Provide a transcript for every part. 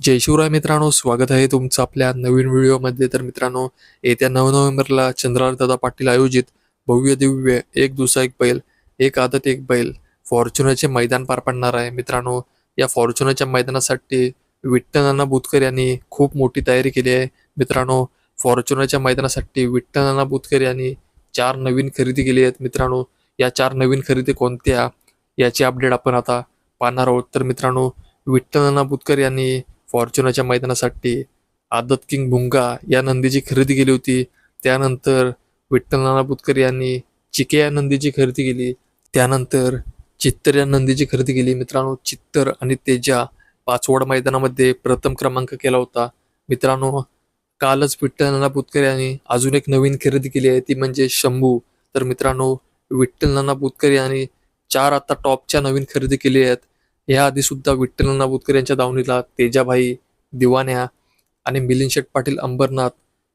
जय शिवराय मित्रांनो स्वागत आहे तुमचं आपल्या नवीन व्हिडिओमध्ये. तर मित्रांनो येत्या नऊ नोव्हेंबरला चंद्रारदादा पाटील आयोजित भव्य दिव्य एक दुसरा एक बैल एक आदत एक बैल फॉर्च्युनरचे मैदान पार पडणार आहे. मित्रांनो या फॉर्च्युनरच्या मैदानासाठी विठ्ठल बुतकर यांनी खूप मोठी तयारी केली आहे. मित्रांनो फॉर्च्युनरच्या मैदानासाठी विठ्ठल बुतकर यांनी चार नवीन खरेदी केली आहेत. मित्रांनो या चार नवीन खरेदी कोणत्या याची अपडेट आपण आता पाहणार आहोत. तर मित्रांनो विठ्ठलनाना बुतकर यांनी फॉर्च्युनरच्या मैदानासाठी आदत किंग भुंगा या नंदीची खरेदी केली होती. त्यानंतर विठ्ठल नाना बुतकर यांनी चिके या नंदीची खरेदी केली. त्यानंतर चित्तर या नंदीची खरेदी केली. मित्रांनो चित्तर आणि तेजा पाचवड मैदानामध्ये प्रथम क्रमांक केला होता. मित्रांनो कालच विठ्ठल नाना बुतकर यांनी अजून एक नवीन खरेदी केली आहे. ती म्हणजे शंभू. तर मित्रांनो विठ्ठल नाना बुतकर यांनी चार आता टॉपच्या नवीन खरेदी केली आहेत. या आधी सुद्धा विठ्ठल नाना बुतकर यांच्या दावणीला तेजाभाई दिवाण्या आणि मिलिंद शेठ पाटील अंबरनाथ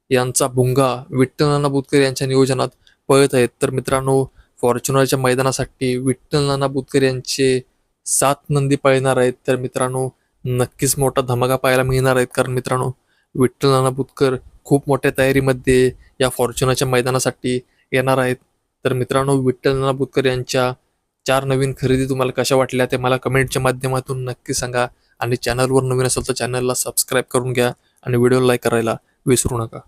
यांचा भुंगा विठ्ठल नाना बुतकर यांच्या नियोजनात पळत आहेत. तर मित्रांनो फॉर्च्युनरच्या मैदानासाठी विठ्ठल नाना बुतकर यांचे सात नंदी पळणार आहेत. तर मित्रांनो नक्कीच मोठा धमाका पाहायला मिळणार आहेत. कारण मित्रांनो विठ्ठल नाना बुतकर खूप मोठ्या तयारीमध्ये या फॉर्च्युनरच्या मैदानासाठी येणार आहेत. तर मित्रांनो विठ्ठल नाना बुतकर यांच्या चार नवीन खरेदी तुम्हाला कशा वाटल्या ते मला कमेंटच्या माध्यमातून नक्की सांगा. आणि चॅनलवर नवीन असेल तर चॅनलला सबस्क्राईब करून घ्या. आणि व्हिडिओ लाईक करायला विसरू नका.